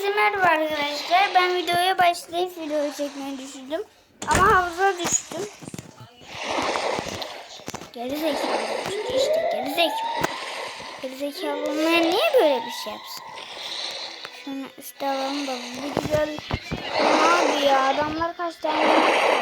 Herkese merhaba arkadaşlar. Ben videoya başlayıp video çekmeyi düşündüm. Ama havuza düştüm. Geri zekalı. İşte geri zekalı. Geri zekalı olmayan niye böyle bir şey yapsın? Şunu üstte alalım da bu güzel. Abi ya adamlar kaç tane yaptı.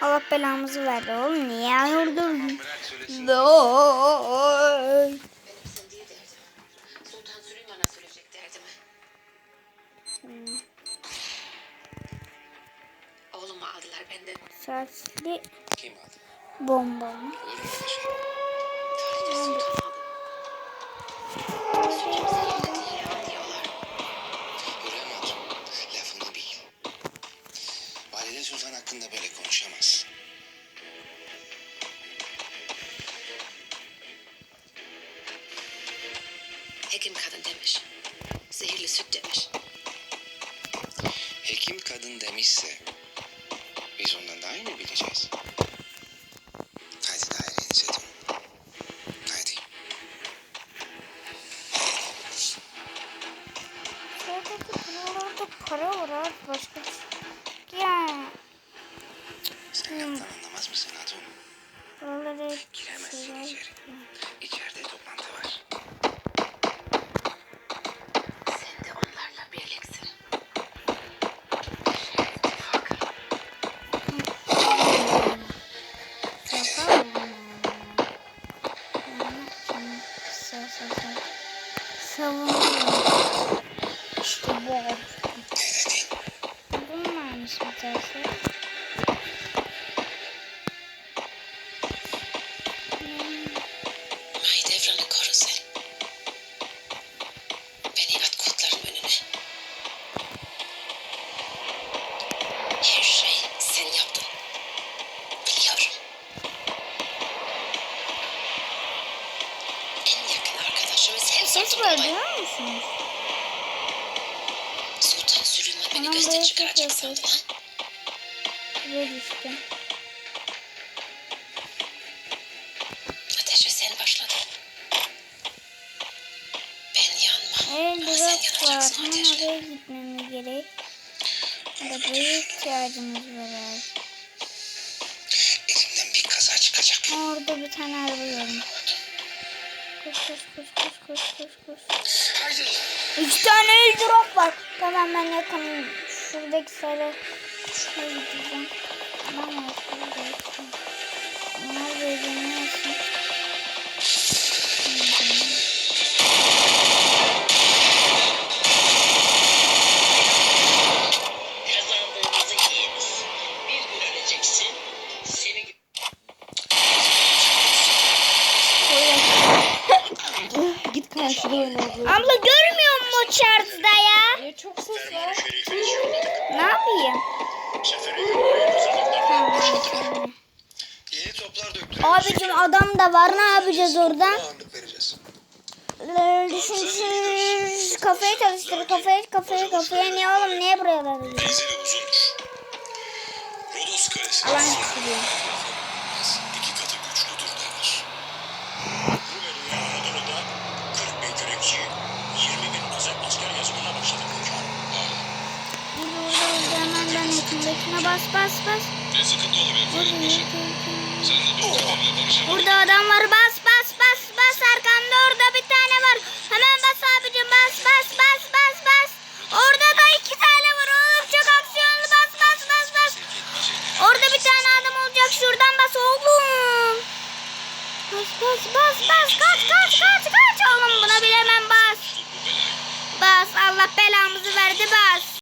Allah belamızı verdi oğlum niye vurdun? Oğlumu aldılar benden. Aldı? bomba. Böyle konuşamaz. Hekim kadın demiş. Zehirli süt demiş. Hekim kadın demişse biz ondan daha iyi mi bileceğiz? Sen laftan anlamaz mısın Hatun? hep Giremezsin şeyler. içeri. İçeride toplantı var. Sen de onlarla birliksin. İttifak. Şaka mı? Sa- sa- sa- Savunuyorum. İşte bu. Varmış bir tersi. Ses var duyuyor musunuz? Sultan Süleyman beni gözden çıkaracak yakın. ha? Buraya düştüm. Ateşe sen başladın. Ben yanmam. Evet sen var. yanacaksın Hemen ateşle. oraya gitmemiz gerek. Arabaya ihtiyacımız var abi. Elimden bir kaza çıkacak. Orada bir tane araba gördüm. Koş koş koş koş koş koş koş. İki tane drop var. Tamam ben yakın. Şuradaki sarı şuraya gideceğim. Adam var şurada. işte. Onlar birbirini Git karşıda oyna abla. Görmüyor musun o çarşıda ya? Ya çok ses var. Ne yapayım? Yeni toplar döktürüyoruz. Abicim adam da var ne yapacağız oradan? Ağırlık vereceğiz. Ee, Düşün düşün kafayı çalıştır kafayı kafayı kafayı niye oğlum niye buraya kalesinin Alan çıkıyor. önce hemen ben etimdekine bas bas bas. Ne sıkıntı olur benim Burada adam var. Bas bas bas bas. Arkanda orada bir tane var. Hemen bas abicim. Bas bas bas bas bas. Orada da iki tane var oğlum. Çok aksiyonlu. Bas bas bas bas. Orada bir tane adam olacak. Şuradan bas oğlum. Bas bas bas bas. Kaç kaç kaç kaç. Oğlum buna bilemem. Bas. Bas. Allah belamızı verdi. Bas.